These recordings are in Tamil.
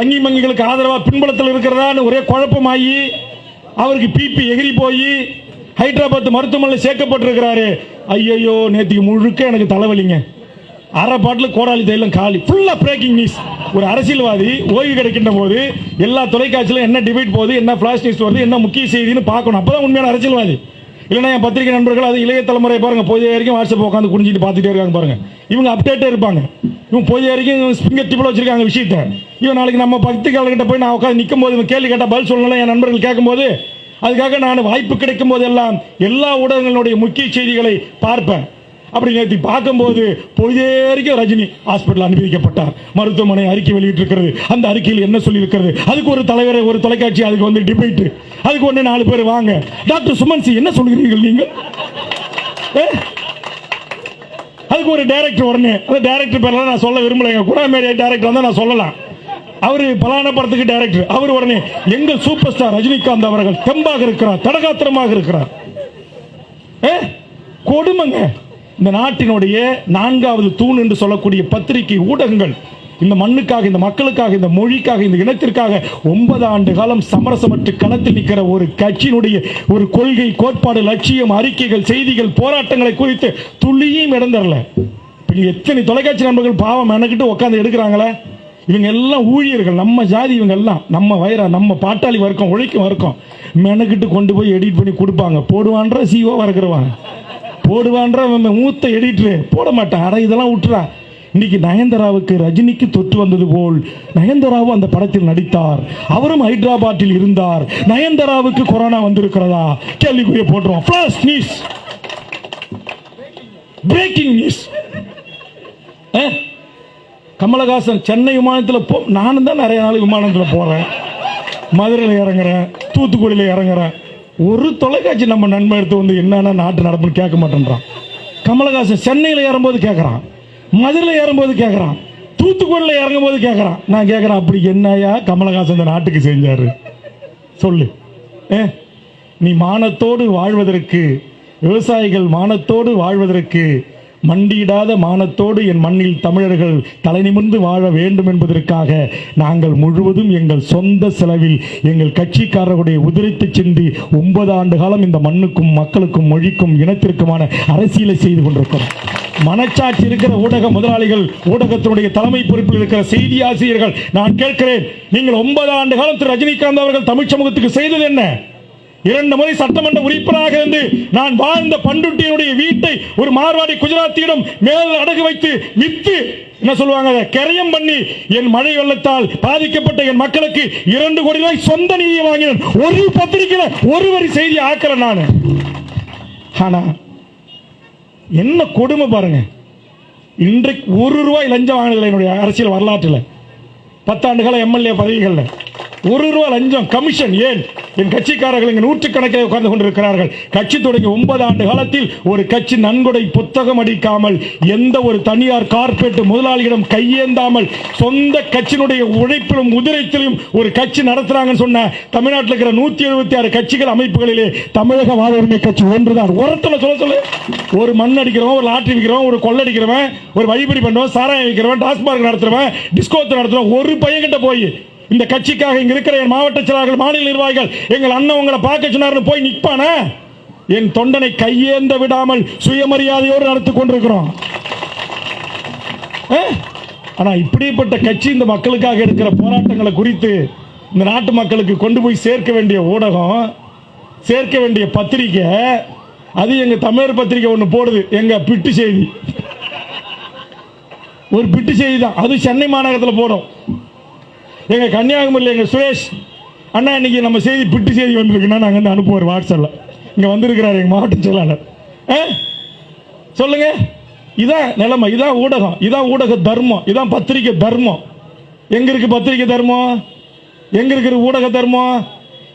வங்கி மங்கிகளுக்கு ஆதரவாக பின்பலத்தில் இருக்கிறதான்னு ஒரே குழப்பமாகி அவருக்கு பிபி எகிரி போய் ஹைதராபாத் மருத்துவமனையில் சேர்க்கப்பட்டிருக்கிறாரு. ஐயையோ நேற்றுக்கு முழுக்க எனக்கு தலைவலிங்க. அரை பாட்டில் கோடாலி தைலம் காலி. ஃபுல்லாக பிரேக்கிங் நியூஸ் ஒரு அரசியல்வாதி ஓய்வு கிடைக்கின்ற போது எல்லா தொலைக்காட்சியிலும் என்ன டிபேட் போகுது என்ன ஃப்ளாஷ் நியூஸ் வருது என்ன முக்கிய செய்தின்னு பார்க்கணும். அப்பதான் உண்மையான அரசியல்வாதி. இல்லைன்னா என் பத்திரிகை நண்பர்கள் அது இளைய தலைமுறை பாருங்கள் பொழுது வரைக்கும் வாட்ஸ்அப் உட்காந்து குனிஞ்சிட்டு பார்த்துட்டே இருக்காங்க பாருங்க. இவங்க அப்டேட்டே இருப்பாங்க. இவங்க பொழுது வரைக்கும் ஃபிங்கர் டிப்பில் வச்சிருக்காங்க விஷயத்தை. இவன் நாளைக்கு நம்ம பத்திரிகையாளர்கிட்ட போய் நான் உட்காந்து நிற்கும் போது இவன் கேள்வி கேட்டால் பதில் சொல்லலாம் என் நண்பர்கள் கேட்கும்போது? அதுக்காக நான் வாய்ப்பு கிடைக்கும் போதெல்லாம் எல்லா ஊடகங்களுடைய முக்கிய செய்திகளை பார்ப்பேன். அப்படி நேற்று பார்க்கும்போது பொழுதேறிக்கும் ரஜினி. ஹாஸ்பிட்டல் அனுமதிக்கப்பட்டார். மருத்துவமனை அறிக்கை வெளியிட்டிருக்கிறது. அந்த அறிக்கையில் என்ன சொல்லியிருக்கிறது? அதுக்கு ஒரு தலைவரை ஒரு தொலைக்காட்சி அதுக்கு வந்து டிபேட் அதுக்கு ஒன்று நாலு பேர் வாங்க. டாக்டர் சுமன் சி என்ன சொல்கிறீர்கள் நீங்கள்? அதுக்கு ஒரு டைரக்டர் உடனே அந்த டைரக்டர் பேர்லாம் நான் சொல்ல விரும்பலைங்க குடாமேரியா டைரக்டர் வந்தால் நான் சொல்லலாம். அவர் பலான படத்துக்கு டைரக்டர் அவர் உடனே எங்கள் சூப்பர் ஸ்டார் ரஜினிகாந்த் அவர்கள் தெம்பாக இருக்கிறார் தடகாத்திரமாக இருக்கிறார். ஏ? கொடுமைங்க. இந்த நாட்டினுடைய நான்காவது தூண் என்று சொல்லக்கூடிய பத்திரிகை ஊடகங்கள் இந்த மண்ணுக்காக இந்த மக்களுக்காக இந்த மொழிக்காக இந்த இனத்திற்காக ஒன்பது ஆண்டு காலம் சமரசமற்று களத்தில் நிற்கிற ஒரு கட்சியினுடைய ஒரு கொள்கை கோட்பாடு லட்சியம் அறிக்கைகள் செய்திகள் போராட்டங்களை குறித்து துளியும் இடம் தரல எத்தனை தொலைக்காட்சி நண்பர்கள் பாவம் மெனக்கிட்டு உட்காந்து எடுக்கிறாங்களே? இவங்க எல்லாம் ஊழியர்கள் நம்ம ஜாதி இவங்க எல்லாம். நம்ம வயிறா நம்ம பாட்டாளி வர்க்கம் உழைக்கும் வர்க்கம். மெனக்கிட்டு கொண்டு போய் எடிட் பண்ணி கொடுப்பாங்க. போடுவான்ற சிஓ இருக்கிறவான். போடுவான்ற மூத்த எடிட்ரு போட மாட்டான். அட இதெல்லாம் விட்டுறான் இன்னைக்கு நயன்தாராவுக்கு ரஜினிக்கு தொற்று வந்தது போல் நயன்தாராவும் அந்த படத்தில் நடித்தார். அவரும் ஹைதராபாத்தில் இருந்தார். நயன்தாராவுக்கு கொரோனா வந்திருக்கிறதா? கேள்விக்குரிய போட்டுருவோம். Plus news breaking news Kamal Haasan Chennai விமானத்தில் போ நானும் தான் நிறைய நாள் விமானத்தில் போகிறேன் மதுரையில் இறங்குறேன். தூத்துக்குடியில் இறங்குறேன். ஒரு தொலைக்காட்சி நம்ம நன்மை எடுத்து வந்து என்னென்ன நாட்டு நடப்புன்னு கேட்க மாட்டேன்றான். கமலஹாசன் சென்னையில் ஏறும்போது கேட்குறான் மதுரையில் ஏறும்போது கேட்குறான் தூத்துக்குடியில் இறங்கும் போது கேட்குறான் நான் கேட்குறேன் அப்படி என்னையா கமலஹாசன் இந்த நாட்டுக்கு செஞ்சார்? சொல்லு. ஏ நீ மானத்தோடு வாழ்வதற்கு விவசாயிகள் மானத்தோடு வாழ்வதற்கு மண்டியிடாத மானத்தோடு என் மண்ணில் தமிழர்கள் தலை நிமிர்ந்து வாழ வேண்டும் என்பதற்காக நாங்கள் முழுவதும் எங்கள் சொந்த செலவில் எங்கள் கட்சிக்காரர்களுடைய உதிரித்து சிந்தி ஒன்பது ஆண்டு காலம் இந்த மண்ணுக்கும் மக்களுக்கும் மொழிக்கும் இனத்திற்குமான அரசியலை செய்து கொண்டிருக்கிறோம். மனச்சாட்சி இருக்கிற ஊடக முதலாளிகள் ஊடகத்தினுடைய தலைமை பொறுப்பில் இருக்கிற செய்தி ஆசிரியர்கள் நான் கேட்கிறேன் நீங்கள் ஒன்பது ஆண்டு காலம் திரு ரஜினிகாந்த் அவர்கள் தமிழ் சமூகத்துக்கு செய்தது என்ன? இரண்டு முறை சட்டமன்ற உறுப்பினராக இருந்து நான் வாழ்ந்த பண்டுட்டியனுடைய வீட்டை ஒரு மார்வாடி குஜராத்தியிடம் மேல் அடகு வைத்து வித்து என்ன சொல்லுவாங்க கரையம் பண்ணி என் மழை வெள்ளத்தால் பாதிக்கப்பட்ட என் மக்களுக்கு இரண்டு கோடி ரூபாய் சொந்த நிதியை வாங்கினேன். ஒரு பத்திரிகையில் ஒரு வரி செய்தி ஆக்கல நான். ஆனா என்ன கொடுமை பாருங்க. இன்றைக்கு ஒரு ரூபாய் லஞ்சம் வாங்கினதில்லை என்னுடைய அரசியல் வரலாற்றில். பத்தாண்டு கால எம்எல்ஏ பதவிகளில். ஒரு ரூபாய் லஞ்சம் கமிஷன் ஏன்? என் கட்சிக்காரர்கள் இங்கு நூற்றுக்கணக்கில் உட்கார்ந்து கொண்டிருக்கிறார்கள். கட்சி தொடங்கி ஒன்பது ஆண்டு காலத்தில் ஒரு கட்சி நன்கொடை புத்தகம் அடிக்காமல் எந்த ஒரு தனியார் கார்பரேட் முதலாளியிடம் கையேந்தாமல் சொந்த கட்சியினுடைய உழைப்பிலும் உதிரத்திலும் ஒரு கட்சி நடத்துறாங்கன்னு சொன்ன தமிழ்நாட்டில் இருக்கிற நூத்தி எழுபத்தி ஆறு கட்சிகள் அமைப்புகளிலே தமிழக வாத உரிமை கட்சி ஒன்றுதான். உரத்துல சொல்ல சொல்லு. ஒரு மண் அடிக்கிறவன் ஒரு லாட்டரி விற்கிறவன் ஒரு கொள்ளடிக்கிறவன் ஒரு வழிபடி பண்ணுறவன் சாராயம் விற்கிறவன் டாஸ்மார்க் நடத்துறவன் டிஸ்கோத்து நடத்துறவன் ஒரு பையன்கிட்ட போய் இந்த கட்சிக்காக இங்க இருக்கிற என் மாவட்ட செயலாளர்கள் மாநில நிர்வாகிகள் எங்கள் அண்ணன் உங்களை பார்க்க சொன்னார்னு போய் நிற்பானா என் தொண்டனை கையேந்த விடாமல் சுயமரியாதையோடு நடத்தி கொண்டிருக்கிறோம். ஆ? இப்படிப்பட்ட கட்சி இந்த மக்களுக்காக எடுக்கிற போராட்டங்களை குறித்து இந்த நாட்டு மக்களுக்கு கொண்டு போய் சேர்க்க வேண்டிய ஊடகம் சேர்க்க வேண்டிய பத்திரிக்கை அது எங்கள் தமிழர் பத்திரிக்கை ஒன்று போடுது. எங்கள் பிட்டு செய்தி. ஒரு பிட்டு செய்தி தான். அது சென்னை மாநகரத்தில் போடும். எங்க கன்னியாகுமரியில் எங்க சுரேஷ் அண்ணா இன்னைக்கு நம்ம செய்தி பிட்டு செய்தி வந்திருக்குன்னா நாங்கள் வந்து அனுப்புவோம் வாட்ஸ்அப்பில் இங்கே வந்திருக்கிறார் எங்கள் மாவட்ட செயலாளர். ஆ? சொல்லுங்க. இதான் நிலைமை இதான் ஊடகம் இதான் ஊடக தர்மம் இதான் பத்திரிக்கை தர்மம். எங்க இருக்கு பத்திரிக்கை தர்மம்? எங்க இருக்கிற ஊடக தர்மம்?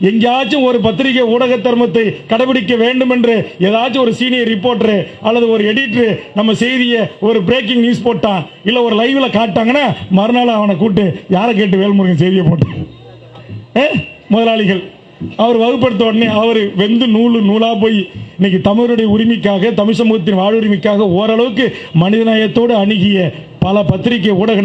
எங்கேயாச்சும் ஒரு பத்திரிகை ஊடக தர்மத்தை கடைபிடிக்க வேண்டும் என்று ஏதாச்சும் ஒரு சீனியர் ரிப்போர்ட்டர் அல்லது ஒரு எடிட்டர் நம்ம செய்தியை ஒரு பிரேக்கிங் நியூஸ் போட்டான் இல்லை ஒரு லைவ்ல காட்டாங்கன்னா மறுநாள் அவனை கூட்டு யாரை கேட்டு வேல்முருகன் செய்தியை போட்டான் முதலாளிகள் அவர் வகுப்படுத்த உடனே அவர் வெந்து நூலு நூலாக போய் இன்னைக்கு தமிழருடைய உரிமைக்காக தமிழ் சமூகத்தின் வாழ்வுரிமைக்காக ஓரளவுக்கு மனிதநேயத்தோடு அணுகிய பல பத்திரிகை ஊடக